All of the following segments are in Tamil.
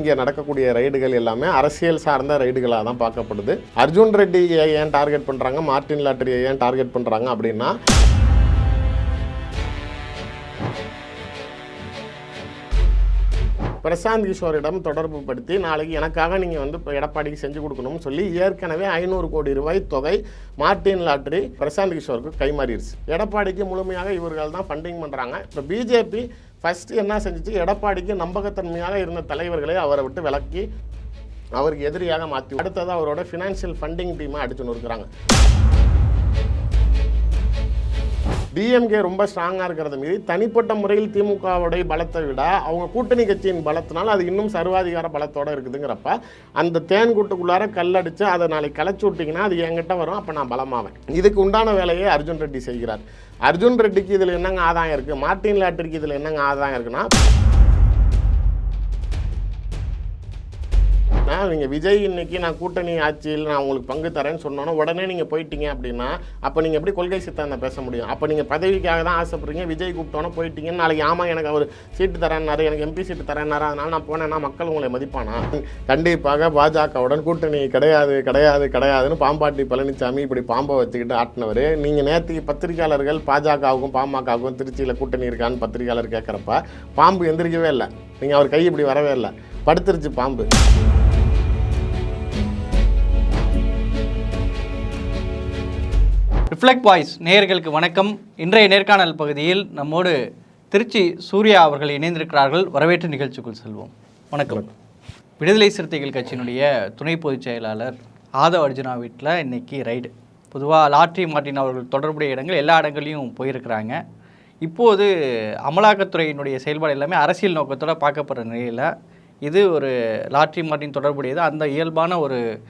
இங்கே நடக்கக்கூடிய ரைடுகள் எல்லாமே அரசியல் சார்ந்த ரைடுகளாக தான் பார்க்கப்படுது. அர்ஜுன் ரெட்டியை ஏன் டார்கெட் பண்ணுறாங்க மார்டின் லாட்டரியை ஏன் டார்கெட் பண்ணுறாங்க அப்படின்னா பிரசாந்த் கிஷோரிடம் தொடர்பு படுத்தி நாளைக்கு எனக்காக நீங்கள் வந்து இப்போ எடப்பாடிக்கு செஞ்சு கொடுக்கணும்னு சொல்லி ஏற்கனவே ஐநூறு கோடி ரூபாய் தொகை மார்டின் லாட்ரி பிரசாந்த் கிஷோருக்கு கைமாறிடுச்சு எடப்பாடிக்கு முழுமையாக இவர்கள் தான் ஃபண்டிங் பண்ணுறாங்க இப்போ பிஜேபி ஃபஸ்ட்டு என்ன செஞ்சுச்சு? எடப்பாடிக்கு நம்பகத்தன்மையாக இருந்த தலைவர்களை அவரை விட்டு விலக்கி அவருக்கு எதிரியாக மாற்றி அடுத்தது அவரோட ஃபினான்ஷியல் ஃபண்டிங் டீமை அடிச்சு நொறுக்குறாங்க. டிஎம்கே ரொம்ப ஸ்ட்ராங்காக இருக்கிறத மீறி தனிப்பட்ட முறையில் திமுகவுடைய பலத்தை விட அவங்க கூட்டணி கட்சியின் பலத்தினால அது இன்னும் சர்வாதிகார பலத்தோடு இருக்குதுங்கிறப்ப அந்த தேன் கூட்டுக்குள்ளார கல்லடிச்சு அதை நாளைக்கு களைச்சு விட்டிங்கன்னா அது என்கிட்ட வரும் அப்போ நான் பலமாவேன். இதுக்கு உண்டான வேலையை அர்ஜுன் ரெட்டி செய்கிறார். அர்ஜுன் ரெட்டிக்கு இதில் என்னங்க ஆதாயம் இருக்குது மார்ட்டின் லாட்டரிக்கு இதில் என்னங்க ஆதாயம் இருக்குன்னா நீங்கள் விஜய் இன்னைக்கு நான் கூட்டணி ஆட்சியில் நான் உங்களுக்கு பங்கு தரேன்னு சொன்னோன்னா உடனே நீங்கள் போயிட்டீங்க அப்படின்னா அப்போ நீங்கள் எப்படி கொள்கை சித்தாந்தம் பேச முடியும்? அப்போ நீங்கள் பதவிக்காக தான் ஆசைப்படுறீங்க விஜய் கூப்பிட்டோன்னே போயிட்டீங்கன்னு நாளைக்கு ஆமாம் எனக்கு அவர் சீட்டு தரேன்னாரு எனக்கு எம்பி சீட்டு தரேன்னாரு அதனால் நான் போனேன்னா மக்கள் உங்களை மதிப்பானா? கண்டிப்பாக பாஜகவுடன் கூட்டணி கிடையாது கிடையாது கிடையாதுன்னு பாம்பாட்டி பழனிசாமி இப்படி பாம்பை வச்சுக்கிட்டு ஆட்டினவர். நீங்கள் நேற்றுக்கு பத்திரிகையாளர்கள் பாஜகவுக்கும் பாமகவுக்கும் திருச்சியில் கூட்டணி இருக்கான்னு பத்திரிகையாளர் கேட்குறப்ப பாம்பு எந்திரிக்கவே இல்லை. நீங்கள் அவர் கை இப்படி வரவே இல்லை. படுத்துருச்சு பாம்பு. ரிஃப்ளெக்ட் வாய்ஸ் நேயர்களுக்கு வணக்கம். இன்றைய நேர்காணல் பகுதியில் நம்மோடு திருச்சி சூர்யா அவர்கள் இணைந்திருக்கிறார்கள். வரவேற்று நிகழ்ச்சிக்குள் செல்வோம். வணக்கம். விடுதலை சிறுத்தைகள் கட்சியினுடைய துணை பொதுச் செயலாளர் ஆதவ் அர்ஜுனா வீட்டில் இன்னைக்கு ரைடு. பொதுவாக லாட்ரி மார்ட்டின் அவர்கள் தொடர்புடைய இடங்கள் எல்லா இடங்களையும் போயிருக்கிறாங்க. இப்போது அமலாக்கத்துறையினுடைய செயல்பாடு எல்லாமே அரசியல் நோக்கத்தோட பார்க்கப்படுற நிலையில் இது ஒரு லாட்ரி மார்ட்டின் தொடர்புடையது. அந்த இயல்பான ஒரு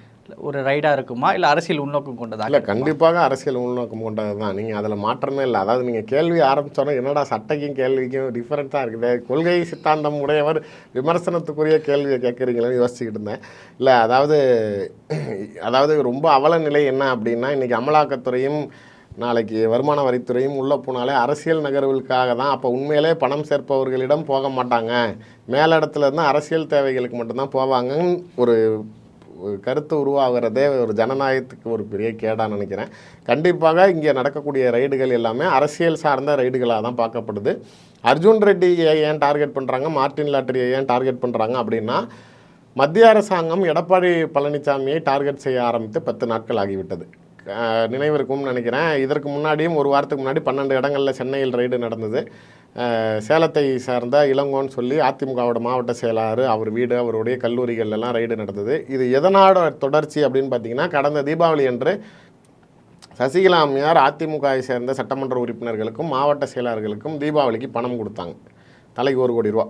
ஒரு ரைடாக இருக்குமா? இல்லை அரசியல் உள்நோக்கம் கொண்டதா இல்லை கண்டிப்பாக அரசியல் உள்நோக்கம் கொண்டது தான் நீங்கள் அதில் மாற்றமே இல்லை. அதாவது நீங்கள் கேள்வி ஆரம்பிச்சோன்னா என்னடா சட்டைக்கும் கேள்விக்கும் டிஃப்ரெண்ட்டாக இருக்குது? கொள்கை சித்தாந்தம் உடையவர் விமர்சனத்துக்குரிய கேள்வியை கேட்குறீங்களேன்னு யோசிச்சுக்கிட்டு இருந்தேன். இல்லை அதாவது அதாவது ரொம்ப அவல நிலை என்ன அப்படின்னா இன்றைக்கி அமலாக்கத்துறையும் நாளைக்கு வருமான வரித்துறையும் உள்ளே போனாலே அரசியல் நகர்வுகளுக்காக தான் அப்போ உண்மையிலே பணம் சேர்ப்பவர்களிடம் போக மாட்டாங்க. மேலிடத்துல இருந்து அரசியல் தேவைகளுக்கு மட்டும்தான் போவாங்கன்னு ஒரு கருத்து உருவாகிறதே ஒரு ஜனநாயகத்துக்கு ஒரு பெரிய கேடாக நினைக்கிறேன். கண்டிப்பாக இங்கே நடக்கக்கூடிய ரைடுகள் எல்லாமே அரசியல் சார்ந்த ரைடுகளாக தான் பார்க்கப்படுது. அர்ஜுன் ரெட்டியை ஏன் டார்கெட் பண்ணுறாங்க மார்டின் லாட்டரியை ஏன் டார்கெட் பண்ணுறாங்க அப்படின்னா மத்திய அரசாங்கம் எடப்பாடி பழனிசாமியை டார்கெட் செய்ய ஆரம்பித்து பத்து நாட்கள் ஆகிவிட்டது. நினைவிருக்கும்னு நினைக்கிறேன். இதற்கு முன்னாடியும் ஒரு வாரத்துக்கு முன்னாடி பன்னெண்டு இடங்களில் சென்னையில் ரைடு நடந்தது. சேலத்தை சார்ந்த இளங்கோன்னு சொல்லி அதிமுகவோட மாவட்ட செயலாளர் அவர் வீடு அவருடைய கல்லூரிகள்லாம் ரைடு நடந்தது. இது எதனோட தொடர்ச்சி அப்படின்னு பார்த்தீங்கன்னா கடந்த தீபாவளி அன்று சசிகலா அம்மையார் அதிமுகவை சேர்ந்த சட்டமன்ற உறுப்பினர்களுக்கும் மாவட்ட செயலாளர்களுக்கும் தீபாவளிக்கு பணம் கொடுத்தாங்க. தலைக்கு ஒரு கோடி ரூபா.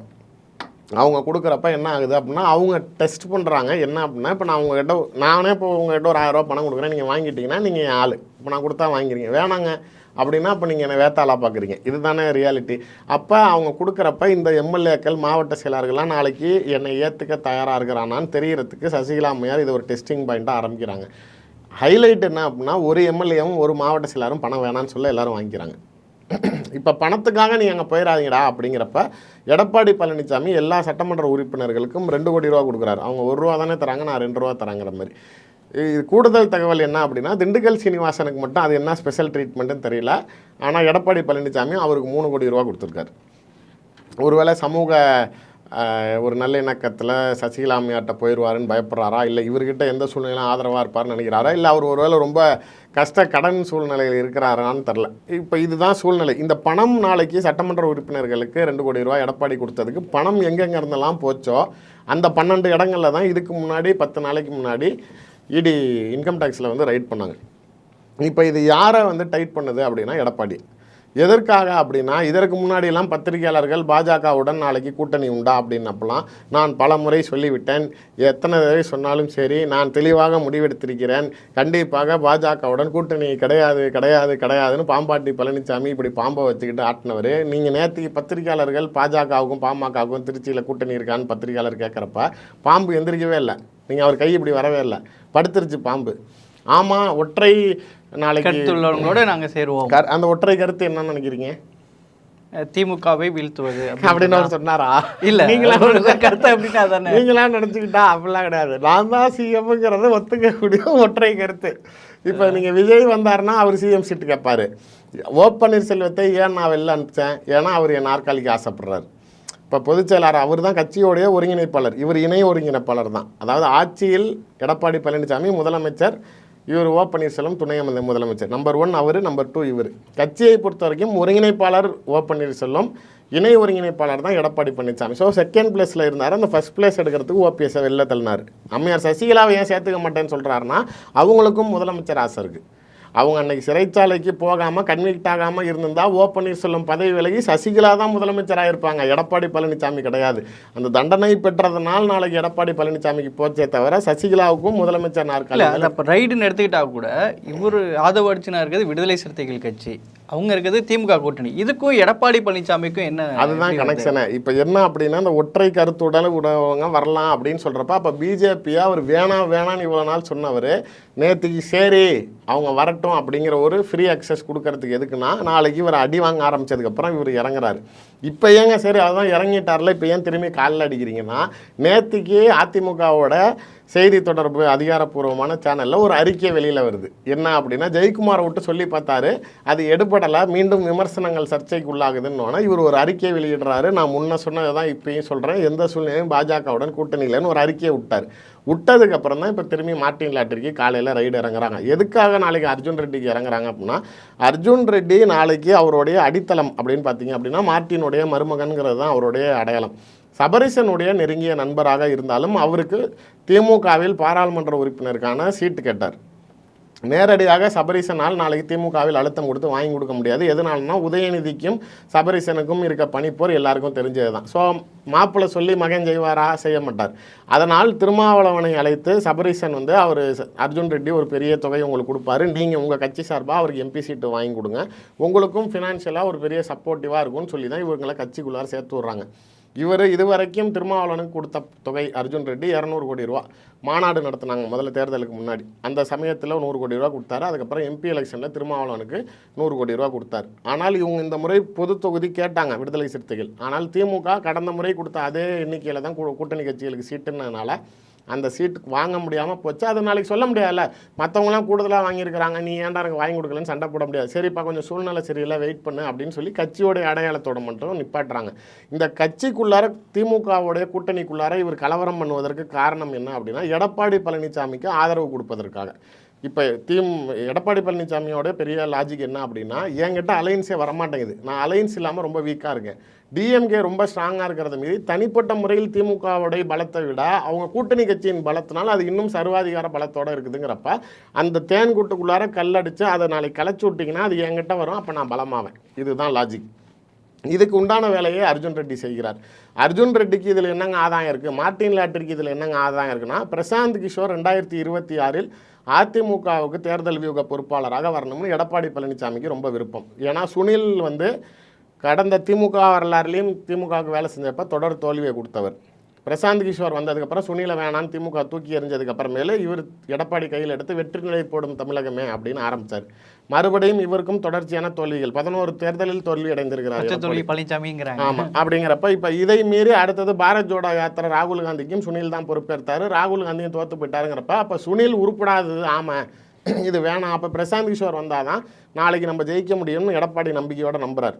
அவங்க கொடுக்குறப்ப என்ன ஆகுது அப்படின்னா அவங்க டெஸ்ட் பண்ணுறாங்க என்ன அப்படின்னா இப்போ நான் உங்ககிட்ட நானே இப்போ உங்ககிட்ட ஒரு ஆயிரம் பணம் கொடுக்குறேன். நீங்கள் வாங்கிட்டீங்கன்னா நீங்கள் ஆள். இப்போ நான் கொடுத்தா வாங்கிக்கிறீங்க வேணாங்க. அப்படின்னா அப்போ நீங்கள் என்னை வேத்தாளாக பார்க்குறீங்க இதுதானே ரியாலிட்டி அப்போ அவங்க கொடுக்குறப்ப இந்த எம்எல்ஏக்கள் மாவட்ட செயலாளர்கள்லாம் நாளைக்கு என்னை ஏற்றுக்க தயாராக இருக்கிறானான்னு தெரியறதுக்கு சசிகலா அம்மையார் இது ஒரு டெஸ்டிங் பாயிண்ட்டாக ஆரம்பிக்கிறாங்க. ஹைலைட் என்ன அப்படின்னா ஒரு எம்எல்ஏவும் ஒரு மாவட்ட செயலாரும் பணம் வேணான்னு சொல்ல எல்லாரும் வாங்கிக்கிறாங்க. இப்போ பணத்துக்காக நீ அங்கே போயிடாதீங்கடா அப்படிங்கிறப்ப எடப்பாடி பழனிசாமி எல்லா சட்டமன்ற உறுப்பினர்களுக்கும் ரெண்டு கோடி ரூபா கொடுக்குறாரு. அவங்க ஒரு ரூபா தானே தராங்க நான் ரெண்டு ரூபா தராங்கிற மாதிரி. இது கூடுதல் தகவல் என்ன அப்படின்னா திண்டுக்கல் சீனிவாசனுக்கு மட்டும் அது என்ன ஸ்பெஷல் ட்ரீட்மெண்ட்டுன்னு தெரியல. ஆனால் எடப்பாடி பழனிசாமி அவருக்கு மூணு கோடி ரூபா கொடுத்துருக்காரு. ஒருவேளை சமூக ஒரு நல்லிணக்கத்தில் சசிகலா அம்மையார்ட்ட போயிடுவாருன்னு பயப்படுறாரா? இல்லை இவர்கிட்ட எந்த சூழ்நிலையும் ஆதரவாக இருப்பார்னு நினைக்கிறாரா? இல்லை அவர் ஒருவேளை ரொம்ப கஷ்ட கடன் சூழ்நிலையில் இருக்கிறாரான்னு தெரில இப்போ இதுதான் சூழ்நிலை. இந்த பணம் நாளைக்கு சட்டமன்ற உறுப்பினர்களுக்கு ரெண்டு கோடி ரூபா எடப்பாடி கொடுத்ததுக்கு பணம் எங்கெங்கே இருந்தெல்லாம் போச்சோ அந்த பன்னெண்டு இடங்களில் தான் இதுக்கு முன்னாடி பத்து நாளைக்கு முன்னாடி இடி இன்கம் டேக்ஸில் வந்து ரைட் பண்ணாங்க. இப்போ இது யாரை வந்து டைட் பண்ணுது அப்படின்னா எடப்பாடி. எதற்காக அப்படின்னா இதற்கு முன்னாடியெல்லாம் பத்திரிகையாளர்கள் பாஜகவுடன் நாளைக்கு கூட்டணி உண்டா அப்படின்னப்பெல்லாம் நான் பல முறை சொல்லிவிட்டேன். எத்தனை தடவை சொன்னாலும் சரி நான் தெளிவாக முடிவெடுத்திருக்கிறேன். கண்டிப்பாக பாஜகவுடன் கூட்டணி கிடையாது கிடையாது கிடையாதுன்னு பாம்பாட்டி பழனிசாமி இப்படி பாம்பை வச்சுக்கிட்டு ஆட்டினவர். நீங்கள் நேற்றுக்கு பத்திரிகையாளர்கள் பாஜகவுக்கும் பாமகவுக்கும் திருச்சியில் கூட்டணி இருக்கான்னு பத்திரிகையாளர் கேட்குறப்ப பாம்பு எந்திரிக்கவே இல்லை. நீங்கள் அவர் கை இப்படி வரவே இல்லை. படுத்துருச்சு பாம்பு. ஆமாம் ஒற்றை நாளைக்கு கருத்துள்ளவங்களோட நாங்கள் சேருவோம். கரு- அந்த ஒற்றை கருத்து என்னன்னு நினைக்கிறீங்க? திமுகவை வீழ்த்துவது அப்படின்னு அவர் சொன்னாரா? இல்ல நீங்களா கருத்து அப்படின்னா அதானே? நீங்களா நினச்சிக்கிட்டா அப்படிலாம் கிடையாது. நான் தான் சிஎம்ங்கிறத ஒத்துக்கக்கூடிய ஒற்றை கருத்து. இப்போ நீங்கள் விஜய் வந்தாருன்னா அவர் சிஎம் சீட்டு கேட்பாரு ஓ பன்னீர்செல்வத்தை ஏன் நான் வெளில அனுப்பிச்சேன்? ஏன்னா அவர் என் நாற்காலிக்கு ஆசைப்படுறாரு. இப்போ பொதுச் செயலாளர் அவர் தான் கட்சியோடைய ஒருங்கிணைப்பாளர். இவர் இணை ஒருங்கிணைப்பாளர் தான் அதாவது ஆட்சியில் எடப்பாடி பழனிசாமி முதலமைச்சர் இவர் ஓ பன்னீர்செல்வம் துணை அமைந்த முதலமைச்சர். நம்பர் ஒன் அவர் நம்பர் டூ இவர். கட்சியை பொறுத்த வரைக்கும் ஒருங்கிணைப்பாளர் ஓ பன்னீர்செல்வம் இணை ஒருங்கிணைப்பாளர் தான் எடப்பாடி பழனிசாமி ஸோ செகண்ட் பிளேஸில் இருந்தார். அந்த ஃபர்ஸ்ட் பிளேஸ் எடுக்கிறதுக்கு ஓபிஎஸ்ஸை வெளில தள்ளினார். அம்மையார் சசிகலாவை ஏன் சேர்த்துக்க மாட்டேன்னு சொல்கிறாருன்னா அவங்களுக்கும் முதலமைச்சர் ஆசை இருக்குது அவங்க அன்னைக்கு சிறைச்சாலைக்கு போகாமல் கன்விக்ட் ஆகாமல் இருந்திருந்தா ஓ பன்னீர்செல்வம் பதவி விலகி சசிகலா தான் முதலமைச்சராக இருப்பாங்க எடப்பாடி பழனிசாமி கிடையாது. அந்த தண்டனை பெற்றதனால் நாளைக்கு எடப்பாடி பழனிசாமிக்கு போச்சே தவிர சசிகலாவுக்கும் முதலமைச்சர் நாற்காலி அப்ப ரைடுன்னு எடுத்துக்கிட்டா கூட இவர் ஆதவ அர்ச்சனா இருக்கிறது விடுதலை சிறுத்தைகள் கட்சி. அவங்க இருக்கிறது திமுக கூட்டணி. இதுக்கும் எடப்பாடி பழனிசாமிக்கும் என்ன அதுதான்? கனெக்ஷனு இப்போ என்ன அப்படின்னா இந்த ஒற்றை கருத்துடன் உடவங்க வரலாம் அப்படின்னு சொல்கிறப்ப அப்போ பிஜேபியா அவர் வேணாம் வேணாம்னு இவ்வளோ நாள் சொன்னவர். நேற்றுக்கு சரி அவங்க வரட்டும் அப்படிங்கிற ஒரு ஃப்ரீ அக்சஸ் கொடுக்கறதுக்கு எதுக்குன்னா நாளைக்கு இவர் அடி வாங்க ஆரம்பிச்சதுக்கப்புறம் இவர் இறங்குறாரு. இப்போ ஏங்க சரி அதான் இறங்கிட்டார்ல இப்போ ஏன் திரும்பி காலில் அடிக்கிறீங்கன்னா நேற்றுக்கு அதிமுகவோட செய்தி தொடர்பு அதிகாரப்பூர்வமான சேனலில் ஒரு அறிக்கை வெளியில் வருது. என்ன அப்படின்னா ஜெயக்குமாரை விட்டு சொல்லி பார்த்தாரு அது எடுபடலை மீண்டும் விமர்சனங்கள் சர்ச்சைக்கு உள்ளாகுதுன்னு இவர் ஒரு அறிக்கை வெளியிடுறாரு. நான் முன்ன சொன்னதை தான் இப்பயும் சொல்கிறேன் எந்த சூழ்நிலையும் பாஜகவுடன் கூட்டணி இல்லைன்னு ஒரு அறிக்கையை விட்டார். விட்டதுக்கப்புறம் தான் இப்போ திரும்பி மார்ட்டின் லாட்டரிக்கு காலையில் ரைடு இறங்குறாங்க. எதுக்காக நாளைக்கு அர்ஜுன் ரெட்டிக்கு இறங்குறாங்க அப்படின்னா அர்ஜுன் ரெட்டி நாளைக்கு அவருடைய அடித்தளம் அப்படின்னு பார்த்தீங்க அப்படின்னா மார்ட்டினுடைய மருமகன்கிறது தான் அவருடைய அடையாளம். சபரிசனுடைய நெருங்கிய நண்பராக இருந்தாலும் அவருக்கு திமுகவில் பாராளுமன்ற உறுப்பினருக்கான சீட்டு கேட்டார். நேரடியாக சபரிசனால் நாளைக்கு திமுகவில் அழுத்தம் கொடுத்து வாங்கி கொடுக்க முடியாது. எதனாலனா உதயநிதிக்கும் சபரிசனுக்கும் இருக்க பனிப்போர் எல்லாருக்கும் தெரிஞ்சது தான். ஸோ மாப்பிள்ளை சொல்லி மகன் செய்வாரா? செய்ய மாட்டார். அதனால் திருமாவளவனை அழைத்து சபரிசன் வந்து அவர் அர்ஜுன் ரெட்டி ஒரு பெரிய தொகை உங்களுக்கு கொடுப்பாரு. நீங்கள் உங்கள் கட்சி சார்பாக அவருக்கு எம்பி சீட்டு வாங்கி கொடுங்க. உங்களுக்கும் ஃபினான்ஷியலாக ஒரு பெரிய சப்போர்ட்டிவாக இருக்கும்னு சொல்லி தான் இவங்களை கட்சிக்குள்ளார சேர்த்து விட்றாங்க. இவர் இதுவரைக்கும் திருமாவளவனுக்கு கொடுத்த தொகை அர்ஜுன் ரெட்டி இரநூறு கோடி ரூபா. மாநாடு நடத்துனாங்க முதல்ல தேர்தலுக்கு முன்னாடி. அந்த சமயத்தில் நூறு கோடி ரூபா கொடுத்தாரு. அதுக்கப்புறம் எம்பி எலெக்ஷனில் திருமாவளவனுக்கு நூறு கோடி ரூபா கொடுத்தாரு. ஆனால் இவங்க இந்த முறை பொது தொகுதி கேட்டாங்க விடுதலை சிறுத்தைகள். ஆனால் திமுக கடந்த முறை கொடுத்த அதே எண்ணிக்கையில் தான் கூட்டணி கட்சிகளுக்கு சீட்டுன்னதுனால அந்த சீட்டுக்கு வாங்க முடியாமல் போச்சு. அதை நாளைக்கு சொல்ல முடியாதுல்ல. மற்றவங்களாம் கூடுதலாக வாங்கியிருக்கிறாங்க. நீ ஏன்டா எனக்கு வாங்கி கொடுக்கலன்னு சண்டை போட முடியாது. சரிப்பா கொஞ்சம் சூழ்நிலை சரியில்லை வெயிட் பண்ணு அப்படின்னு சொல்லி கட்சியோடைய அடையாளத்தோட மட்டும் நிப்பாட்டுறாங்க. இந்த கட்சிக்குள்ளார திமுகவுடைய கூட்டணிக்குள்ளார இவர் கலவரம் பண்ணுவதற்கு காரணம் என்ன அப்படின்னா எடப்பாடி பழனிசாமிக்கு ஆதரவு கொடுப்பதற்காக. இப்போ தீம் எடப்பாடி பழனிசாமியோட பெரிய லாஜிக் என்ன அப்படின்னா என்கிட்ட அலைன்ஸே வரமாட்டேங்குது. நான் அலைன்ஸ் இல்லாமல் ரொம்ப வீக்காக இருக்கேன். டிஎம்கே ரொம்ப ஸ்ட்ராங்காக இருக்கிறது மீது தனிப்பட்ட முறையில் திமுகவுடைய பலத்தை விட அவங்க கூட்டணி கட்சியின் பலத்தினால அது இன்னும் சர்வாதிகார பலத்தோடு இருக்குதுங்கிறப்ப அந்த தேன் கூட்டுக்குள்ளார கல்லடிச்சு அதை நாளைக்கு களைச்சி விட்டிங்கன்னா அது என்கிட்ட வரும். அப்போ நான் பலமாவேன். இதுதான் லாஜிக் இதுக்கு உண்டான வேலையை அர்ஜுன் ரெட்டி செய்கிறார். அர்ஜுன் ரெட்டிக்கு இதில் என்னங்க ஆதாயம் இருக்குது மார்ட்டின் லாட்டரிக்கு இதில் என்னங்க ஆதாயம் இருக்குன்னா பிரசாந்த் கிஷோர் ரெண்டாயிரத்தி இருபத்தி ஆறில் அதிமுகவுக்கு தேர்தல் வியூக பொறுப்பாளராக வரணும்னு எடப்பாடி பழனிசாமிக்கு ரொம்ப விருப்பம். ஏன்னா சுனில் வந்து கடந்த திமுக வரலாறுலேயும் திமுகவுக்கு வேலை செஞ்சப்ப தொடர் தோல்வியை கொடுத்தவர். பிரசாந்த் கிஷோர் வந்ததுக்கப்புறம் சுனிலை வேணான்னு திமுக தூக்கி எறிஞ்சதுக்கு அப்புறமேலு இவர் எடப்பாடி கையில் எடுத்து வெற்றி நிலை போடும் தமிழகமே அப்படின்னு ஆரம்பித்தார் மறுபடியும் இவருக்கும் தொடர்ச்சியான தோல்விகள். பதினோரு தேர்தலில் தோல்வி அடைந்திருக்கிறார் பழனிசாமிங்கிறாங்க. ஆமா. அப்படிங்கிறப்ப இப்போ இதை மீறி அடுத்தது பாரத் ஜோடோ யாத்திரை ராகுல் காந்திக்கும் சுனில் தான் பொறுப்பேற்றாரு. ராகுல் காந்தியும் தோத்து போயிட்டாருங்கிறப்ப அப்போ சுனில் உருப்படாதது ஆமா. இது வேணாம். அப்போ பிரசாந்த் கிஷோர் வந்தாதான் நாளைக்கு நம்ம ஜெயிக்க முடியும்னு எடப்பாடி நம்பிக்கையோட நம்புறார்.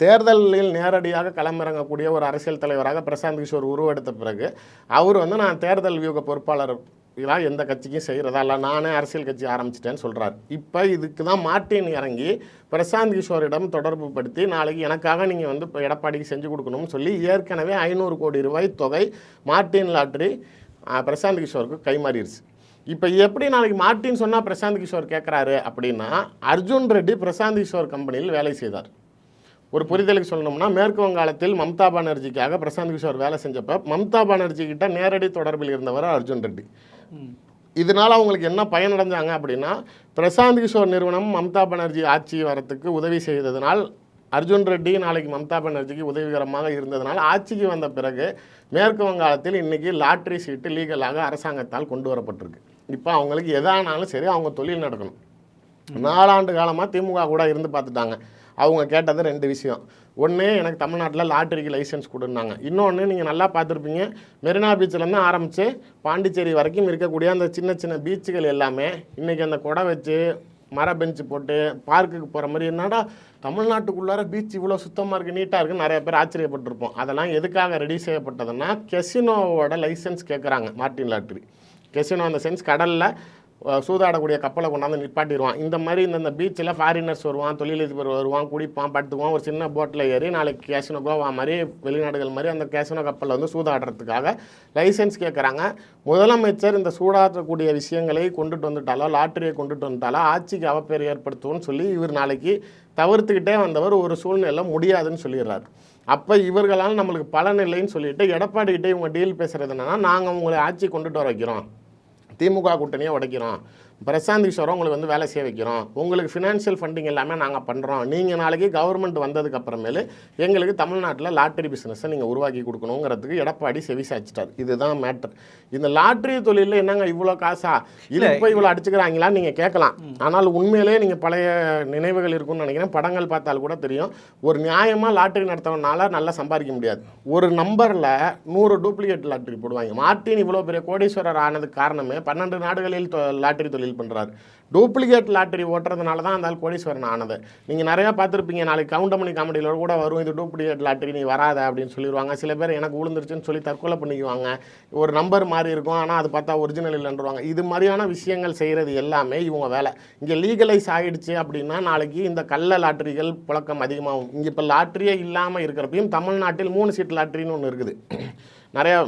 தேர்தலில் நேரடியாக களமிறங்கக்கூடிய ஒரு அரசியல் தலைவராக பிரசாந்த் கிஷோர் உருவெடுத்த பிறகு அவர் வந்து நான் தேர்தல் வியூக பொறுப்பாளர் இதெல்லாம் எந்த கட்சிக்கும் செய்கிறதா இல்லை நானே அரசியல் கட்சி ஆரம்பிச்சிட்டேன்னு சொல்கிறார் இப்போ இதுக்கு தான் மார்ட்டின் இறங்கி பிரசாந்த் கிஷோரிடம் தொடர்பு படுத்தி நாளைக்கு எனக்காக நீங்கள் வந்து இப்போ எடப்பாடிக்கு செஞ்சு கொடுக்கணும்னு சொல்லி ஏற்கனவே ஐநூறு கோடி ரூபாய் தொகை மார்ட்டின் லாட்டரி பிரசாந்த் கிஷோருக்கு கைமாறிடுச்சு இப்போ எப்படி நாளைக்கு மார்ட்டின் சொன்னால் பிரசாந்த் கிஷோர் கேட்குறாரு அப்படின்னா அர்ஜுன் ரெட்டி பிரசாந்த் கிஷோர் கம்பெனியில் வேலை செய்தார். ஒரு புரிதலுக்கு சொல்லணும்னா மேற்கு வங்காளத்தில் மம்தா பானர்ஜிக்காக பிரசாந்த் கிஷோர் வேலை செஞ்சப்ப மம்தா பானர்ஜி கிட்ட நேரடி தொடர்பில் இருந்தவர் அர்ஜுன் ரெட்டி. இதனால் அவங்களுக்கு என்ன பயனடைஞ்சாங்க அப்படின்னா பிரசாந்த் கிஷோர் நிறுவனம் மம்தா பானர்ஜி ஆட்சி வரத்துக்கு உதவி செய்ததனால் அர்ஜுன் ரெட்டி நாளைக்கு மம்தா பானர்ஜிக்கு உதவிகரமாக இருந்ததனால் ஆட்சிக்கு வந்த பிறகு மேற்கு வங்காளத்தில் இன்னைக்கு லாட்ரி சீட்டு லீகலாக அரசாங்கத்தால் கொண்டு வரப்பட்டிருக்கு. இப்போ அவங்களுக்கு எதானாலும் சரி அவங்க தொழில் நடக்கணும். நாலாண்டு காலமாக திமுக கூட இருந்து பார்த்துட்டாங்க. அவங்க கேட்டது ரெண்டு விஷயம். ஒன்று எனக்கு தமிழ்நாட்டில் லாட்டரிக்கு லைசன்ஸ் கொடுன்னாங்க. இன்னொன்று நீங்கள் நல்லா பார்த்துருப்பீங்க. மெரினா பீச்சிலேருந்து ஆரம்பித்து பாண்டிச்சேரி வரைக்கும் இருக்கக்கூடிய அந்த சின்ன சின்ன பீச்சுகள் எல்லாமே இன்றைக்கி அந்த குடை வச்சு மர பெஞ்சு போட்டு பார்க்குக்கு போகிற மாதிரி என்னடா தமிழ்நாட்டுக்குள்ளார பீச் இவ்வளோ சுத்தமாக இருக்குது நீட்டாக இருக்குன்னு நிறைய பேர் ஆச்சரியப்பட்டிருப்போம். அதெல்லாம் எதுக்காக ரெடி செய்யப்பட்டதுன்னா கெசினோவோட லைசன்ஸ் கேட்குறாங்க மார்ட்டின் லாட்ரி கெசினோ அந்த சென்ஸ் கடலில் சூதாடக்கூடிய கப்பலை கொண்டாந்து நிப்பாட்டிடுவான். இந்த மாதிரி இந்த பீச்சில் ஃபாரினர்ஸ் வருவான் தொழிலதிபர் வருவான் குடிப்பான் படுத்துவான் ஒரு சின்ன போட்டில் ஏறி நாளைக்கு கேசினோ கோவா மாதிரி வெளிநாடுகள் மாதிரி அந்த கேசினோ கப்பலில் வந்து சூதாடுறதுக்காக லைசன்ஸ் கேட்குறாங்க முதலமைச்சர் இந்த சூதாடக்கூடிய விஷயங்களை கொண்டுட்டு வந்துட்டாலோ லாட்டரியை கொண்டுட்டு வந்துட்டாலோ ஆட்சிக்கு அவப்பேர் ஏற்படுத்துவோம்னு சொல்லி இவர் நாளைக்கு தவிர்த்துக்கிட்டே வந்தவர் ஒரு சூழ்நிலை முடியாதுன்னு சொல்லிடுறாரு. அப்போ இவர்களால் நம்மளுக்கு பலன் இல்லைன்னு சொல்லிட்டு எடப்பாடிக்கிட்டே இவங்க டீல் பேசுகிறது என்னன்னா நாங்கள் உங்களை ஆட்சி கொண்டுட்டு வர வைக்கிறோம். திமுக கூட்டணியை உடைக்கிறோம். பிரசாந்த் கிஷோரை உங்களுக்கு வந்து வேலை செய்ய வைக்கிறோம். உங்களுக்கு ஃபினான்ஷியல் ஃபண்டிங் எல்லாமே நாங்கள் பண்ணுறோம் நீங்கள் நாளைக்கு கவர்மெண்ட் வந்ததுக்கு அப்புறமேலு எங்களுக்கு தமிழ்நாட்டில் லாட்டரி பிஸ்னஸை நீங்கள் உருவாக்கி கொடுக்கணுங்கிறதுக்கு எடப்பாடி செவிசாச்சிட்டார் இதுதான் மேட்டர் இந்த லாட்டரி தொழிலில் என்னங்க இவ்வளோ காசா? இது போய் இவ்வளோ அடிச்சுக்கிறாங்களான்னு நீங்கள் கேட்கலாம். ஆனால் உண்மையிலேயே நீங்கள் பழைய நினைவுகள் இருக்கும்னு நினைக்கிறேன். படங்கள் பார்த்தால் கூட தெரியும். ஒரு நியாயமாக லாட்டரி நடத்துறதுனால நல்லா சம்பாதிக்க முடியாது. ஒரு நம்பரில் நூறு டூப்ளிகேட் லாட்டரி போடுவாங்க. மார்ட்டின் இவ்வளோ பெரிய கோடீஸ்வரர் ஆனதுக்கு காரணமே பன்னெண்டு நாடுகளில் தொ- லாட்டரி தொழில் பண்ணுறாரு டூப்ளிகேட் லாட்டரி ஓட்டுறதுனால தான் அந்த கோடீஸ்வரன் ஆனது. நீங்கள் நிறையா பார்த்துருப்பீங்க நாளைக்கு கவுண்டமணி காமெடியில் கூட வரும் இது டூப்ளிகேட் லாட்டரி நீ வராத அப்படின்னு சொல்லிடுவாங்க சில பேர் எனக்கு விழுந்துருச்சுன்னு சொல்லி தற்கொலை பண்ணிக்குவாங்க. ஒரு நம்பர் மாதிரி இருக்கும் ஆனால் அது பார்த்தா ஒரிஜினல் இல்லைன்றவாங்க. இது மாதிரியான விஷயங்கள் செய்கிறது எல்லாமே இவங்க வேலை. இங்கே லீகலைஸ் ஆகிடுச்சு அப்படின்னா நாளைக்கு இந்த கள்ள லாட்டரிகள் புழக்கம் அதிகமாகும். இங்கே இப்போ லாட்டரியே இல்லாமல் இருக்கிறப்பையும் தமிழ்நாட்டில் மூணு சீட் லாட்டரின்னு ஒன்று இருக்குது. நிறையா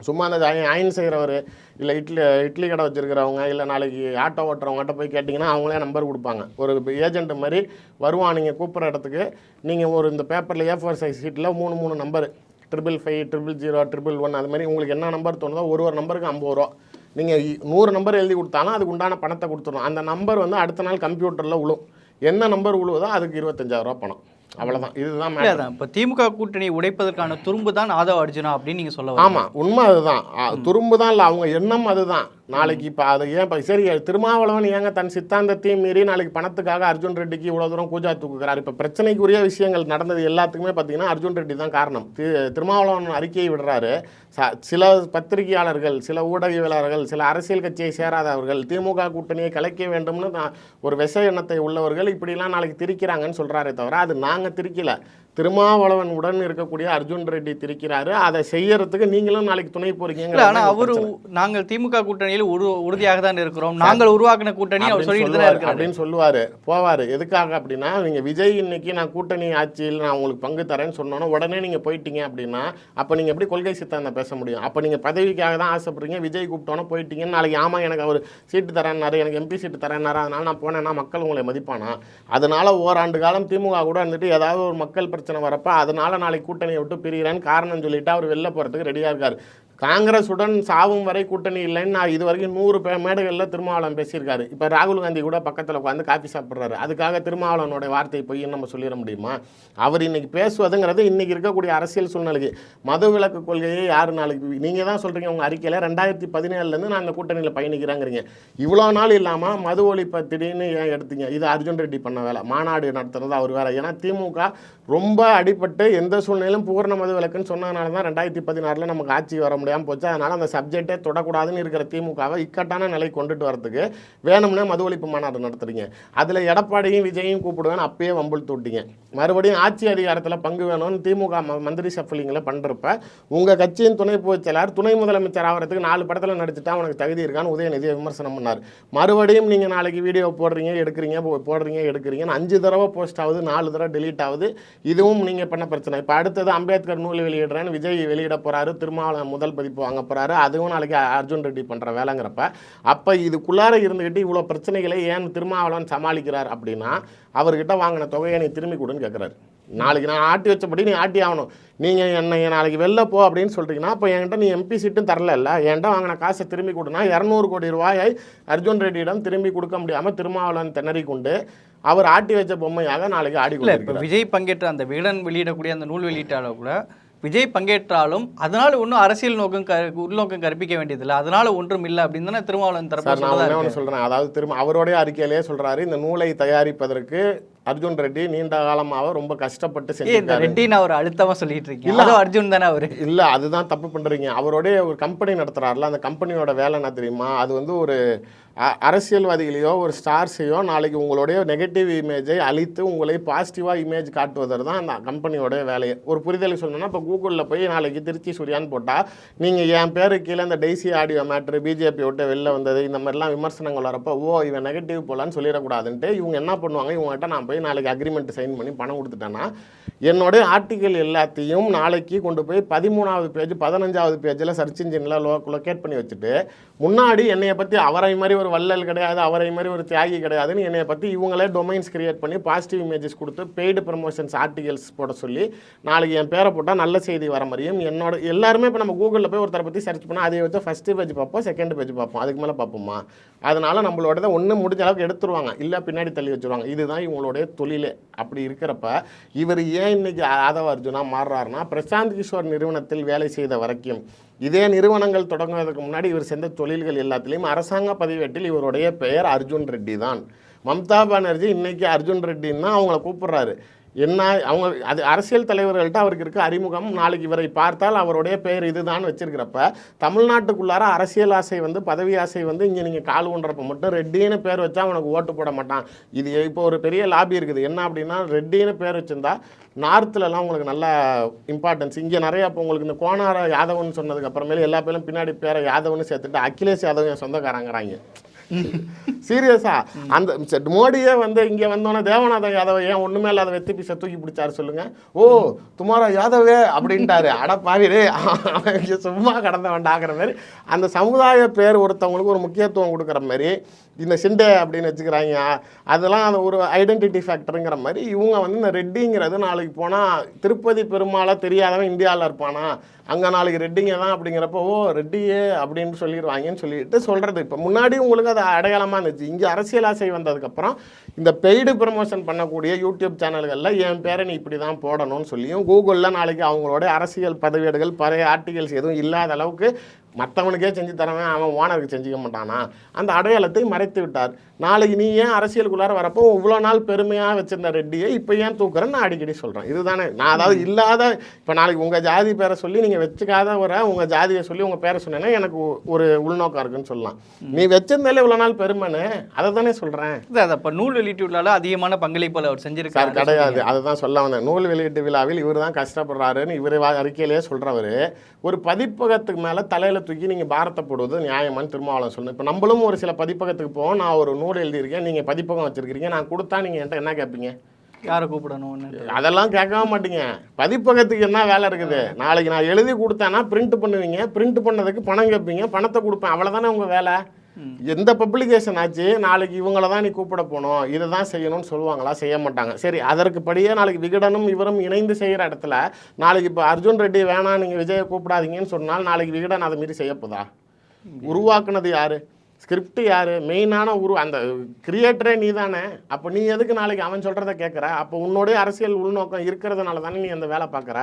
சும்மா அந்த அய- அயன் செய்கிறவர் இல்லை இட்லி இட்லி கடை வச்சுருக்கிறவங்க இல்லை நாளைக்கு ஆட்டோ ஓட்டுறவங்ககிட்ட போய் கேட்டிங்கன்னா அவங்களே நம்பர் கொடுப்பாங்க. ஒரு ஏஜென்ட் மாதிரி வருவான் நீங்கள் கூப்பிட்ற இடத்துக்கு நீங்கள் ஒரு இந்த பேப்பரில் ஏ ஃபோர் சைஸ் ஷீட்டில் மூணு மூணு number. Triple five triple zero triple one அது மாதிரி உங்களுக்கு என்ன நம்பர் தோணுதோ ஒரு ஒரு நம்பருக்கு ஐம்பது ரூபா. நீங்கள் நூறு நம்பர் எழுதி கொடுத்தாலும் அதுக்கு உண்டான பணத்தை கொடுத்துடணும். அந்த நம்பர் வந்து அடுத்த நாள் கம்ப்யூட்டரில் விழும் என்ன நம்பர் விழுவதோ அதுக்கு இருபத்தஞ்சாயிரம் ரூபா பணம். அவ்வளோதான் இதுதான் அதான். இப்போ திமுக கூட்டணியை உடைப்பதற்கான துரும்பு தான் ஆதவ அர்ஜுனா அப்படின்னு நீங்கள் சொல்ல. ஆமாம் உண்மை அதுதான். துரும்பு தான் இல்லை அவங்க எண்ணம் அதுதான். நாளைக்கு இப்போ அது ஏன் இப்போ சரி திருமாவளவன் ஏங்க தன் சித்தாந்தத்தையும் மீறி நாளைக்கு பணத்துக்காக அர்ஜுன் ரெட்டிக்கு இவ்வளோ தூரம் கூஜா தூக்குகிறார்? இப்போ பிரச்சனைக்குரிய விஷயங்கள் நடந்தது எல்லாத்துக்குமே பார்த்தீங்கன்னா அர்ஜுன் ரெட்டி தான் காரணம். தி- திருமாவளவன் அறிக்கையை விடுறாரு. ச- சில பத்திரிகையாளர்கள் சில ஊடகவியலாளர்கள் சில அரசியல் கட்சியை சேராதவர்கள் திமுக கூட்டணியை கலைக்க வேண்டும்னு ஒரு விஷ எண்ணத்தை உள்ளவர்கள் இப்படிலாம் நாளைக்கு திரிக்கிறாங்கன்னு சொல்கிறாரே தவிர அது நாங்கள் திரிக்கலை. திருமாவளவன் உடன் இருக்கக்கூடிய அர்ஜுன் ரெட்டி திரிக்கிறாரு. அதை செய்யறதுக்கு நீங்களும் நாளைக்கு துணை போறீங்க ஆனா அவரு நாங்கள் திமுக கூட்டணியில் உறுதியாக தான் இருக்கிறோம். நாங்கள் உருவாக்கின கூட்டணி அவர் சொல்லிட்டு அப்படின்னு சொல்லுவாரு. போவாரு. எதுக்காக அப்படின்னா நீங்க விஜய் இன்னைக்கு நான் கூட்டணி ஆட்சியில் நான் உங்களுக்கு பங்கு தரேன்னு சொன்னோன்னா உடனே நீங்க போயிட்டீங்க அப்படின்னா அப்ப நீங்க எப்படி கொள்கை சித்தாந்தம் பேச முடியும்? அப்ப நீங்க பதவிக்காக தான் ஆசைப்படுறீங்க. விஜய் கூப்பிட்டோன்னா போயிட்டீங்கன்னு நாளைக்கு ஆமா எனக்கு அவர் சீட்டு தரேன்னாரு எனக்கு எம்பி சீட்டு தரேன்னாரு அதனால நான் போனேன்னா மக்கள் உங்களை மதிப்பானா? அதனால ஓராண்டு காலம் திமுக கூட இருந்துட்டு ஏதாவது ஒரு மக்கள் பிரச்சனை வரப்போ அதனால் நாளைக்கு கூட்டணியை விட்டு பிரிகிறேன்னு காரணம் சொல்லிட்டு அவர் வெளில போகிறதுக்கு ரெடியாக இருக்கார். காங்கிரஸுடன் சாவும் வரை கூட்டணி இல்லைன்னு நான் இது வரைக்கும் நூறு பே மேடைகளில் திருமாவளவன் பேசியிருக்காரு. இப்போ ராகுல் காந்தி கூட பக்கத்தில் உட்காந்து காஃபி சாப்பிட்றாரு. அதுக்காக திருமாவளவனுடைய வார்த்தை பொய்ன்னு நம்ம சொல்லிட முடியுமா? அவர் இன்னைக்கு பேசுவதுங்கிறது இன்றைக்கி இருக்கக்கூடிய அரசியல் சூழ்நிலைக்கு. மது விலக்கு கொள்கையை யார் நாளைக்கு நீங்கள் தான் சொல்கிறீங்க உங்கள் அறிக்கையில் ரெண்டாயிரத்தி பதினேழுலேருந்து நான் அந்த கூட்டணியில் பயணிக்கிறாங்கிறீங்க. இவ்வளோ நாள் இல்லாமல் மது ஒழிப்பை திடீர்னு ஏன் எடுத்தீங்க? இது அர்ஜுன் ரெட்டி பண்ண வேலை. மாநாடு நடத்துறது அவர் வேலை. ஏன்னா திமுக ரொம்ப அடிபட்டு எந்த சூழ்நிலையிலும் பூர்ண மது விலக்குன்னு சொன்னதுனால தான் ரெண்டாயிரத்தி பதினாறில் நமக்கு ஆட்சி வர முடியாமல் போச்சு. அதனால் அந்த சப்ஜெக்டே தொடக்கூடாதுன்னு இருக்கிற திமுகவை இக்கட்டான நிலை கொண்டுட்டு வரதுக்கு வேணும்னே மது ஒழிப்பு மாநாடு நடத்துறீங்க. அதில் எடப்பாடியும் விஜயும் கூப்பிடுவேன்னு அப்பயே வம்புல் தூட்டிங்க. மறுபடியும் ஆட்சி அதிகாரத்தில் பங்கு வேணும்னு திமுக ம- மந்திரி ஷஃபிலிங்கில் பண்ணுறப்ப உங்கள் கட்சியின் துணை பொதுச்செயலாளர் துணை முதலமைச்சர் ஆகிறதுக்கு நாலு படத்தில் நடிச்சுட்டா அவனுக்கு தகுதி இருக்கான்னு உதயநிதியை விமர்சனம் பண்ணார். மறுபடியும் நீங்கள் நாளைக்கு வீடியோ போடுறீங்க எடுக்கிறீங்க போ- போடுறீங்க எடுக்கிறீங்கன்னு அஞ்சு தடவை போஸ்ட் ஆகுது நாலு தடவை டெலீட் ஆகுது. இதுவும் நீங்கள் பண்ண பிரச்சனை. இப்போ அடுத்தது அம்பேத்கர் நூல் வெளியிடுறேன்னு விஜய் வெளியிட போகிறாரு திருமாவளவன் முதல் பதிப்பு வாங்க போகிறாரு அதுவும் நாளைக்கு அர்ஜுன் ரெட்டி பண்ணுற வேலைங்கிறப்ப அப்போ இதுக்குள்ளார இருந்துக்கிட்டு இவ்வளோ பிரச்சனைகளை ஏன் திருமாவளவன் சமாளிக்கிறார் அப்படின்னா அவர்கிட்ட வாங்கின தொகையை நீ திரும்பி கொடுன்னு கேட்குறாரு நாளைக்கு நான் ஆட்டி வச்சபடி நீ ஆட்டி ஆகணும். நீங்கள் என்னை நாளைக்கு வெளில போ அப்படின்னு சொல்கிறீங்கன்னா அப்போ என்கிட்ட நீ எம்பி சீட்டும் தரல என்கிட்ட வாங்கின காசை திரும்பி கொடுனா இரநூறு கோடி ரூபாயை அர்ஜுன் ரெட்டியிடம் திரும்பி கொடுக்க முடியாமல் திருமாவளவன் திணறி கொண்டு அவர் ஆட்டி வச்ச பொம்மையாக நாளைக்கு இல்ல இப்போ விஜய் பங்கேற்ற அந்த விகடன் வெளியிடக்கூடிய அந்த நூல் வெளியீட்டாளர் கூட விஜய் பங்கேற்றாலும் அதனால ஒன்றும் அரசியல் நோக்கம் க உள்நோக்கம் கற்பிக்க வேண்டியதில்லை அதனால ஒன்றும் இல்லை அப்படின்னு தானே திருமாவளவன் தரப்பு நான். ஒன்று சொல்கிறேன் அதாவது திரும்ப அவருடைய அறிக்கையிலேயே சொல்கிறாரு இந்த நூலை தயாரிப்பதற்கு அர்ஜுன் ரெட்டி நீண்ட காலமாக ரொம்ப கஷ்டப்பட்டு செஞ்சிருக்காரு. ரெட்டி நான் ஒரு அழுத்தமா சொல்லிட்டு இருக்கேன் இல்ல. அர்ஜுன் தானே அவரு? இல்ல அதுதான் தப்பு பண்றீங்க. அவருடைய ஒரு கம்பெனி நடத்துறாருல அந்த கம்பெனியோட வேலை என்ன தெரியுமா? அது வந்து ஒரு அரசியல்வாதிகளையோ ஒரு ஸ்டார்ஸையோ நாளைக்கு உங்களுடைய நெகட்டிவ் இமேஜை அழித்து உங்களை பாசிட்டிவாக இமேஜ் காட்டுவதற்கு தான் அந்த கம்பெனியோட வேலையை ஒரு புரிதல் சொல்லணும்னா இப்போ கூகுளில் போய் நாளைக்கு திருச்சி சூர்யான்னு போட்டால் நீங்கள் என் பேரு கீழே இந்த டெய்ஸி ஆடியோ மேட்ரு பிஜேபி விட்டு வெளில வந்தது இந்த மாதிரிலாம் விமர்சனங்கள் வரப்போ ஓ இவன் நெகட்டிவ் போலான்னு சொல்லிடக்கூடாதுன்ட்டு இவங்க என்ன பண்ணுவாங்க? இவங்ககிட்ட நான் போய் நாளைக்கு அக்ரிமெண்ட் சைன் பண்ணி பணம் கொடுத்துட்டேன்னா என்னுடைய ஆர்டிக்கல் எல்லாத்தையும் நாளைக்கு கொண்டு போய் பதிமூணாவது பேஜ் பதினஞ்சாவது பேஜில் சர்ச் இன்ஜினில் லோ லொக்கேட் பண்ணி வச்சுட்டு முன்னாடி என்னையை பற்றி அவரை மாதிரி ஒரு வள்ளல் கிடையாது அவரை மாதிரி ஒரு தியாகி கிடையாதுன்னு என்னையை பற்றி இவங்களே டொமைன்ஸ் கிரியேட் பண்ணி பாசிட்டிவ் இமேஜஸ் கொடுத்து பெய்டு ப்ரமோஷன்ஸ் ஆர்டிகல்ஸ் போட சொல்லி நாளைக்கு என் பேரை போட்டால் நல்ல செய்தி வர மாதிரியும் என்னோட எல்லாருமே இப்போ நம்ம கூகுளில் போய் ஒருத்தரை பற்றி சர்ச் பண்ணால் அதை வச்சு ஃபஸ்ட்டு பேஜ் பார்ப்போம் செகண்ட் பேஜ் பார்ப்போம் அதுக்கு மேலே பார்ப்போமா? அதனால் நம்மளோட ஒன்று முடிஞ்ச அளவுக்கு எடுத்துருவாங்க. இல்லை பின்னாடி தள்ளி வச்சுருவாங்க. இதுதான் இவங்களுடைய தொழிலே அப்படி இருக்கிறப்ப இவர் ஏன் இன்னைக்கு ஆதவ அர்ஜுனா மாறுறாருன்னா பிரசாந்த் கிஷோர் நிறுவனத்தில் வேலை செய்த வரைக்கும் இதே நிறுவனங்கள் தொடங்குவதற்கு முன்னாடி இவர் சென்ற தொழில்கள் எல்லாத்திலையும் அரசாங்க பதிவேட்டில் இவருடைய பெயர் அர்ஜுன் ரெட்டி தான். மம்தா பானர்ஜி இன்னைக்கு அர்ஜுன் ரெட்டின்னு தான் அவங்கள கூப்பிடுறாரு. என்ன அவங்க அது அரசியல் தலைவர்கள்ட்ட அவருக்கு இருக்க அறிமுகம். நாளைக்கு இவரை பார்த்தால் அவருடைய பெயர் இதுதான் வச்சிருக்கிறப்ப தமிழ்நாட்டுக்குள்ளார அரசியல் ஆசை வந்து பதவி ஆசை வந்து இங்கே நீங்கள் கால் ஒன்றப்ப மட்டும் ரெட்டின்னு பேர் வச்சா அவனுக்கு ஓட்டு போட மாட்டான். இது இப்போ ஒரு பெரிய லாபி இருக்குது. என்ன அப்படின்னா ரெட்டின்னு பேர் வச்சிருந்தா நார்த்துலலாம் உங்களுக்கு நல்ல இம்பார்ட்டன்ஸ் இங்கே நிறைய இப்போ உங்களுக்கு இந்த கோனார யாதவன் சொன்னதுக்கு அப்புறமேலே எல்லா பேரும் பின்னாடி பேரை யாதவன்னு சேர்த்துட்டு அகிலேஷ் யாதவன் சொந்தக்காரங்கிறாங்க. சீரியஸா அந்த மோடியே வந்து இங்க வந்தோன்னே தேவநாத யாதவ் ஏன் ஒண்ணுமே இல்லாத வெத்தி பீஸை தூக்கி பிடிச்சாரு சொல்லுங்க. ஓ துமாரா யாதவே அப்படின்ட்டாரு. அட பாவிரே இங்க சும்மா கடந்த வேண்டாங்கிற மாதிரி அந்த சமுதாய பேர் ஒருத்தவங்களுக்கு ஒரு முக்கியத்துவம் கொடுக்குற மாதிரி இந்த சிண்டே அப்படின்னு வச்சுக்கிறாங்க. அதெல்லாம் அந்த ஒரு ஐடென்டிட்டி ஃபேக்டருங்கிற மாதிரி இவங்க வந்து இந்த ரெட்டிங்கிறது நாளைக்கு போனால் திருப்பதி பெருமாளை தெரியாதவன் இந்தியாவில் இருப்பானா? அங்கே நாளைக்கு ரெட்டிங்க தான் அப்படிங்கிறப்போ ஓ ரெட்டியே அப்படின்னு சொல்லிடுவாங்கன்னு சொல்லிட்டு சொல்கிறது இப்போ முன்னாடி உங்களுக்கு அது அடையாளமாக இருந்துச்சு. இங்கே அரசியல் ஆசை வந்ததுக்கப்புறம் இந்த பெய்டு ப்ரமோஷன் பண்ணக்கூடிய யூடியூப் சேனல்களில் என் பேரை நீ இப்படி தான் போடணும்னு சொல்லியும் கூகுளில் நாளைக்கு அவங்களோட அரசியல் பதிவேடுகள் பழைய ஆர்டிகல்ஸ் எதுவும் இல்லாத அளவுக்கு மற்றவனுக்கே செஞ்சு தரவன் அவன் ஓனருக்கு செஞ்சுக்க மாட்டானா? அந்த அடையாளத்தை மறைத்து விட்டார். நாளைக்கு நீ ஏன் அரசியலுக்குள்ளார வரப்போ இவ்வளோ நாள் பெருமையாக வச்சிருந்த ரெட்டியை இப்போ ஏன் தூக்குறேன்னு நான் அடிக்கடி சொல்கிறேன் இதுதானே. நான் அதாவது இல்லாத இப்போ நாளைக்கு உங்கள் ஜாதி பேரை சொல்லி நீங்கள் வச்சுக்காத ஒரு உங்கள் ஜாதியை சொல்லி உங்கள் பேரை சொன்னேன்னா எனக்கு ஒரு உள்நோக்கம் இருக்குன்னு சொல்லலாம். நீ வச்சிருந்தாலே இவ்வளோ நாள் பெருமைன்னு அதை தானே சொல்கிறேன் அது அப்ப நூல் வெளியீட்டுள்ளால அதிகமான பங்களிப்பு அவர் சார் செஞ்சிருக்காரு கிடையாது அதுதான் சொல்ல வந்தேன். நூல் வெளியீட்டு விழாவில் இவர் தான் கஷ்டப்படுறாருன்னு இவர் அறிக்கையிலேயே சொல்கிறவர் ஒரு பதிப்பகத்துக்கு மேலே தலையில் தூக்கி நீங்கள் பாரத்தை போடுவது நியாயமான்னு திருமாவளவன் சொல்லணும். இப்போ நம்மளும் ஒரு சில பதிப்பகத்துக்கு போவோம். நான் ஒரு நூல் எழுதியிருக்கேன். நீங்கள் பதிப்பகம் வச்சுருக்கீங்க நான் கொடுத்தா நீங்கள் என்கிட்ட என்ன கேட்பீங்க யாரை கூப்பிடணும்னு அதெல்லாம் கேட்கவே மாட்டீங்க. பதிப்பகத்துக்கு என்ன வேலை இருக்குது? நாளைக்கு நான் எழுதி கொடுத்தேன்னா பிரிண்ட் பண்ணுவீங்க. பிரிண்ட் பண்ணதுக்கு பணம் கேட்பீங்க பணத்தை கொடுப்பேன். அவ்வளோதானே உங்கள் வேலை? எந்த பப்ளிகேஷன் ஆச்சு? நாளைக்கு இவங்கள தான் நீ கூப்பிட போகணும். இதை தான் செய்யணும்னு சொல்லுவாங்களா? செய்ய மாட்டாங்க. சரி அதற்கு படியே நாளைக்கு விகடனும் இவரும் இணைந்து செய்கிற இடத்துல நாளைக்கு இப்போ அர்ஜுன் ரெட்டி வேணாம் நீங்கள் விஜயை கூப்பிடாதீங்கன்னு சொன்னால் நாளைக்கு விகடன் அதை மீறி செய்யப்போதா உருவாக்குனது யார்? ஸ்கிரிப்ட் யார்? மெயினான உரு அந்த கிரியேட்டரே நீ தானே அப்போ நீ எதுக்கு நாளைக்கு அவன் சொல்கிறத கேட்குற அப்போ உன்னோடைய அரசியல் உள்நோக்கம் இருக்கிறதுனால தானே நீ அந்த வேலை பார்க்குற?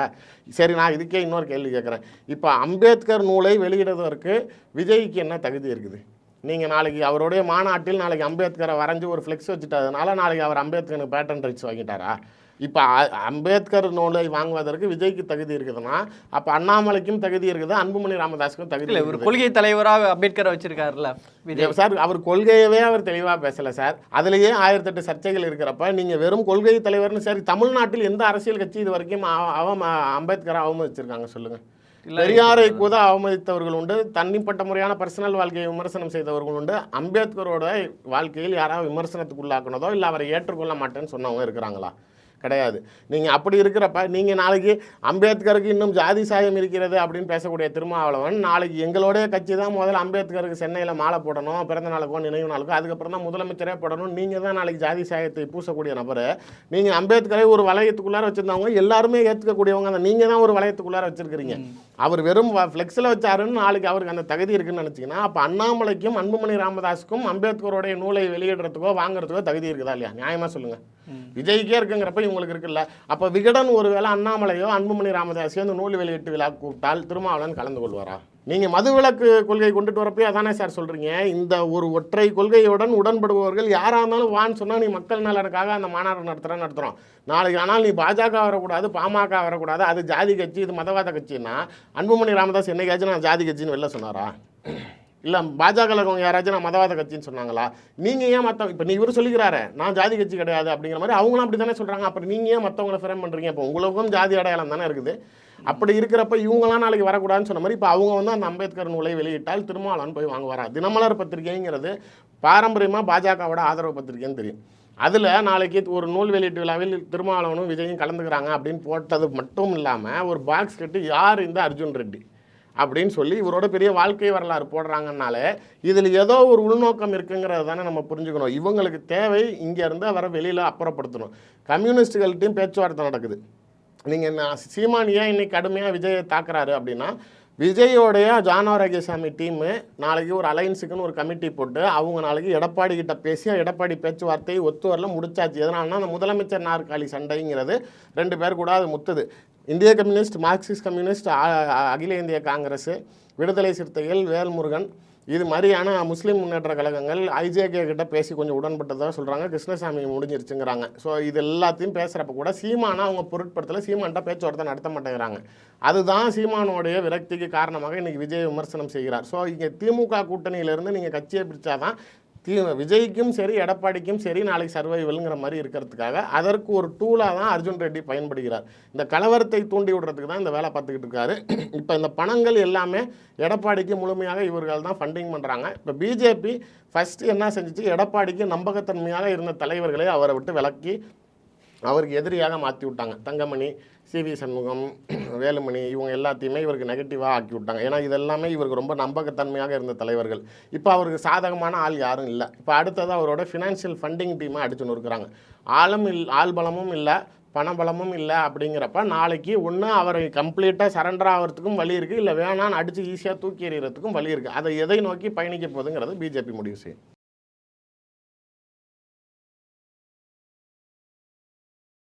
சரி நான் இதுக்கே இன்னொரு கேள்வி கேட்குறேன் இப்போ அம்பேத்கர் நூலை வெளியிடுவதற்கு விஜய்க்கு என்ன தகுதி இருக்குது? நீங்கள் நாளைக்கு அவருடைய மாநாட்டில் நாளைக்கு அம்பேத்கரை வரைஞ்சி ஒரு ஃப்ளெக்ஸ் வச்சுட்டதுனால நாளைக்கு அவர் அம்பேத்கருக்கு பேட்டன் ரைட்ஸ் வாங்கிட்டாரா? இப்போ அம்பேத்கர் நூலை வாங்குவதற்கு விஜய்க்கு தகுதி இருக்குதுன்னா அப்போ அண்ணாமலைக்கும் தகுதி இருக்குது அன்புமணி ராமதாஸுக்கும் தகுதி இல்ல ஒரு கொள்கை தலைவரா அம்பேத்கரை வச்சிருக்காருல்ல விஜய். சார் அவர் கொள்கையவே அவர் தெளிவாக பேசலை சார். அதுலேயே ஆயிரத்தெட்டு சர்ச்சைகள் இருக்கிறப்ப நீங்கள் வெறும் கொள்கை தலைவர்னு சரி தமிழ்நாட்டில் எந்த அரசியல் கட்சி இது வரைக்கும் அவ- அம்பேத்கரை அவமதிச்சிருக்காங்க சொல்லுங்கள் பெரியாரை கூட அவமதித்தவர்கள் உண்டு. தனிப்பட்ட முறையான பர்சனல் வாழ்க்கையை விமர்சனம் செய்தவர்கள் உண்டு. அம்பேத்கரோட வாழ்க்கையில் யாராவது விமர்சனத்துக்குள்ளாக்குனதோ இல்லை அவரை ஏற்றுக்கொள்ள மாட்டேன்னு சொன்னவங்க இருக்கிறாங்களா? கிடையாது. நீங்கள் அப்படி இருக்கிறப்ப நீங்கள் நாளைக்கு அம்பேத்கருக்கு இன்னும் ஜாதி சாயம் இருக்கிறது அப்படின்னு பேசக்கூடிய திருமாவளவன் நாளைக்கு எங்களுடைய கட்சி தான் முதல்ல அம்பேத்கருக்கு சென்னையில் மாலை போடணும் பிறந்த நாளுக்கோ நினைவு நாளுக்கோ அதுக்கப்புறம் தான் முதலமைச்சரே போடணும். நீங்கள் தான் நாளைக்கு ஜாதி சாயத்தை பூசக்கூடிய நபர். நீங்கள் அம்பேத்கரை ஒரு வளையத்துக்குள்ளார வச்சுருந்தவங்க எல்லாருமே ஏற்றுக்கக்கூடியவங்க தான். நீங்கள் தான் ஒரு வளையத்துக்குள்ளார வச்சுருக்கிறீங்க. அவர் வெறும் ஃப்ளெக்ஸில் வச்சாருன்னு நாளைக்கு அவருக்கு அந்த தகுதி இருக்குன்னு நினச்சிங்கன்னா அப்போ அண்ணாமலைக்கும் அன்புமணி ராமதாஸுக்கும் அம்பேத்கருடைய நூலை வெளியிடுறதுக்கோ வாங்குறதுக்கோ தகுதி இருக்குதா இல்லையா? நியாயமாக சொல்லுங்கள் விஜய்க்கே இருக்குங்கிறப்ப இவங்களுக்கு இருக்குல்ல. அப்போ விகடன் ஒருவேளை அண்ணாமலையோ அன்புமணி ராமதாஸையோ அந்த நூல் வெளியீட்டு விழா கூப்பிட்டால் திருமாவளவன் கலந்து கொள்வாரா? நீங்கள் மதுவிலக்கு கொள்கை கொண்டுட்டு வரப்பே அதானே சார் சொல்கிறீங்க இந்த ஒரு ஒற்றை கொள்கையுடன் உடன்படுபவர்கள் யாராக இருந்தாலும் வான்னு சொன்னால் நீ மக்கள் நலனுக்காக அந்த மாநாடு நடத்துகிறேன் நடத்துகிறோம் நாளைக்கு ஆனால் நீ பாஜக வரக்கூடாது பாமக வரக்கூடாது அது ஜாதி கட்சி இது மதவாத கட்சின்னா அன்புமணி ராமதாஸ் என்னைக்காச்சும் நான் ஜாதி கட்சின்னு வெளில சொன்னாரா? இல்லை பாஜக இருக்கவங்க யாராச்சும் நான் மதவாத கட்சின்னு சொன்னாங்களா? நீங்கள் ஏன் மற்ற இப்போ நீ இவர் சொல்லிக்கிறாரு நான் ஜாதி கட்சி கிடையாது அப்படிங்கிற மாதிரி அவங்களும் அப்படி தானே சொல்கிறாங்க அப்புறம் நீங்கள் ஏன் மற்றவங்களை ஃப்ரேம் பண்ணுறீங்க இப்போ உங்களுக்கும் ஜாதி அடையாளம் தானே இருக்குது. அப்படி இருக்கிறப்ப இவங்களாம் நாளைக்கு வரக்கூடாதுன்னு சொன்ன மாதிரி இப்போ அவங்க வந்து அந்த அம்பேத்கர் நூலை வெளியிட்டால் திருமாவளவன் போய் வாங்குவாரா? தினமலர் பத்திரிகைங்கிறது பாரம்பரியமாக பாஜகவோட ஆதரவு பத்திரிகைன்னு தெரியும். அதில் நாளைக்கு ஒரு நூல் வெளியீட்டு விழாவில் திருமாவளவனும் விஜயும் கலந்துக்கிறாங்க அப்படின்னு போட்டது மட்டும் இல்லாமல் ஒரு பாக்ஸ் கட்டு யார் இந்த அர்ஜுன் ரெட்டி? அப்படின்னு சொல்லி இவரோட பெரிய வாழ்க்கை வரலாறு போடுறாங்கனாலே இதில் ஏதோ ஒரு உள்நோக்கம் இருக்குங்கிறத தானே நம்ம புரிஞ்சுக்கணும். இவங்களுக்கு தேவை இங்கேருந்து அவரை வெளியில் அப்புறப்படுத்தணும். கம்யூனிஸ்டுகள்கிட்டையும் பேச்சுவார்த்தை நடக்குது. நீங்கள் நான் சீமான் ஏன் இன்னைக்கு கடுமையாக விஜயை தாக்குறாரு அப்படின்னா விஜயோடைய ஜானவரகேசாமி டீமு நாளைக்கு ஒரு அலைன்ஸுக்குன்னு ஒரு கமிட்டி போட்டு அவங்க நாளைக்கு எடப்பாடி கிட்ட பேசி எடப்பாடி பேச்சுவார்த்தையை ஒத்து வரல முடிச்சாச்சு. எதனால்னா அந்த முதலமைச்சர் நாற்காலி சண்டைங்கிறது ரெண்டு பேர் கூட அது முத்துது. இந்திய கம்யூனிஸ்ட் மார்க்சிஸ்ட் கம்யூனிஸ்ட் அகில இந்திய காங்கிரஸ் விடுதலை சிறுத்தைகள் வேல்முருகன் இது மாதிரியான முஸ்லீம் முன்னேற்ற கழகங்கள் ஐஜேகே கிட்ட பேசி கொஞ்சம் உடன்பட்டதாக சொல்கிறாங்க கிருஷ்ணசாமி முடிஞ்சிருச்சுங்கிறாங்க. ஸோ இது எல்லாத்தையும் பேசுகிறப்ப கூட சீமானா அவங்க பொருட்படுத்தல சீமான்ட்ட பேச்சுவார்த்தை நடத்த மாட்டேங்கிறாங்க. அதுதான் சீமானோடைய விரக்திக்கு காரணமாக இன்றைக்கி விஜய் விமர்சனம் செய்கிறார். ஸோ இங்கே திமுக கூட்டணியிலேருந்து நீங்கள் கட்சியை பிடிச்சாதான் தீ விஜய்க்கும் சரி எடப்பாடிக்கும் சரி நாளைக்கு சர்வைவல்ங்கிற மாதிரி இருக்கிறதுக்காக அதற்கு ஒரு டூலாக தான் அர்ஜுன் ரெட்டி பயன்படுகிறார். இந்த கலவரத்தை தூண்டி விடுறதுக்கு தான் இந்த வேலை பார்த்துக்கிட்டு இருக்காரு. இப்போ இந்த பணங்கள் எல்லாமே எடப்பாடிக்கு முழுமையாக இவர்கள் தான் ஃபண்டிங் பண்ணுறாங்க இப்போ பிஜேபி ஃபஸ்ட்டு என்ன செஞ்சுச்சு? எடப்பாடிக்கு நம்பகத்தன்மையாக இருந்த தலைவர்களை அவரை விட்டு விலக்கி அவருக்கு எதிரியாக மாற்றி விட்டாங்க. தங்கமணி சிவி சண்முகம் வேலுமணி இவங்க எல்லாத்தையுமே இவருக்கு நெகட்டிவாக ஆக்கி விட்டாங்க. ஏன்னா இதெல்லாமே இவருக்கு ரொம்ப நம்பகத்தன்மையாக இருந்த தலைவர்கள். இப்போ அவருக்கு சாதகமான ஆள் யாரும் இல்லை. இப்போ அடுத்தது அவரோட ஃபினான்ஷியல் ஃபண்டிங் டீமை அடிச்சு நொறுக்குறாங்க. ஆளும் இல் ஆள் பலமும் இல்லை பணபலமும் இல்லை அப்படிங்கிறப்ப நாளைக்கு ஒன்று அவரை கம்ப்ளீட்டாக சரண்டர் ஆகிறதுக்கும் வழி இருக்குது இல்லை வேணான்னு அடித்து ஈஸியாக தூக்கி எறிகிறதுக்கும் வழி இருக்குது அதை எதை நோக்கி பயணிக்க போகுதுங்கிறது பிஜேபி முடிவு செய்யும்.